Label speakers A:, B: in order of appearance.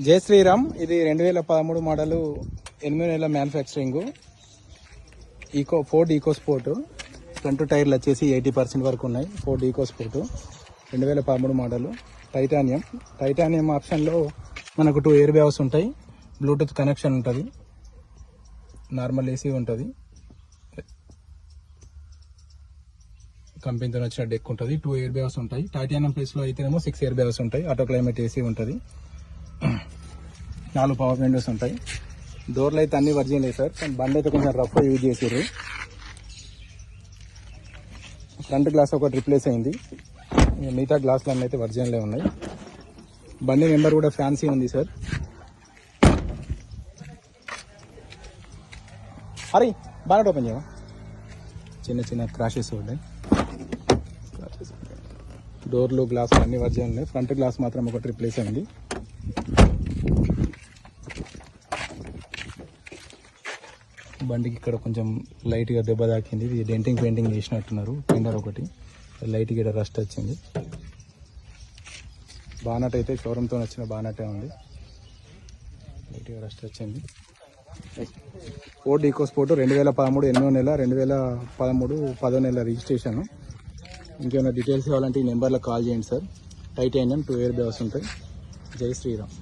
A: జై శ్రీరామ్. ఇది రెండు వేల పదమూడు మోడలు ఎనిమిది నెలల manufacturing. Eco Ford eco sport. Front టైర్లు వచ్చేసి ఎయిటీ పర్సెంట్ వరకు ఉన్నాయి. Ford eco sport. రెండు వేల పదమూడు మోడలు. టైటానియం. టైటానియం ఆప్షన్లో మనకు టూ ఎయిర్ బ్యాగ్స్ ఉంటాయి. బ్లూటూత్ కనెక్షన్ ఉంటుంది. నార్మల్ ఏసీ ఉంటుంది. కంపెనీతో వచ్చిన డెక్ ఉంటుంది. టూ ఎయిర్ బ్యాగ్స్ ఉంటాయి. టైటానియం ప్లేస్లో అయితేనేమో సిక్స్ ఎయిర్ బ్యాగ్స్ ఉంటాయి. ఆటో క్లైమేట్ ఏసీ ఉంటుంది. నాలుగు పవర్ విండోస్ ఉంటాయి. డోర్లు అయితే అన్ని వర్జిన్ లేదు సార్ కానీ బండి అయితే కొంచెం రఫ్ యూజ్ చేసారు ఫ్రంట్ గ్లాస్ ఒకటి రిప్లేస్ అయింది. మిగతా గ్లాసులు అన్నీ అయితే వర్జిన్లే ఉన్నాయి. బండి నెంబర్ కూడా ఫ్యాన్సీ ఉంది సార్. అరే బాగా ఓపెన్ చేయవా? చిన్న చిన్న క్రాషెస్ ఉన్నాయి. డోర్లు గ్లాసులు అన్ని వర్జిన్ ఉన్నాయి ఫ్రంట్ గ్లాస్ మాత్రం ఒకటి రిప్లేస్ అయింది. బండికి ఇక్కడ కొంచెం లైట్గా దెబ్బ తాకింది. ఇది డెంటింగ్ పెయింటింగ్ చేసినట్టున్నారు. పెయింటర్ ఒకటి. లైట్గా ఇక్కడ రస్ట్ వచ్చింది. బానట్ అయితే షోరూమ్తో వచ్చిన బానటే ఉంది. లైట్గా రస్ట్ వచ్చింది. ఫోర్ట్ ఈకో స్పోర్ట్ రెండు వేల పదమూడు ఎన్నో నెల రెండు వేల పదమూడు పదో నెల రిజిస్ట్రేషన్. ఇంకేమైనా డీటెయిల్స్ కావాలంటే ఈ నెంబర్లో కాల్ చేయండి sir. Titanium two air bags ఉంటాయి. జై శ్రీరామ్.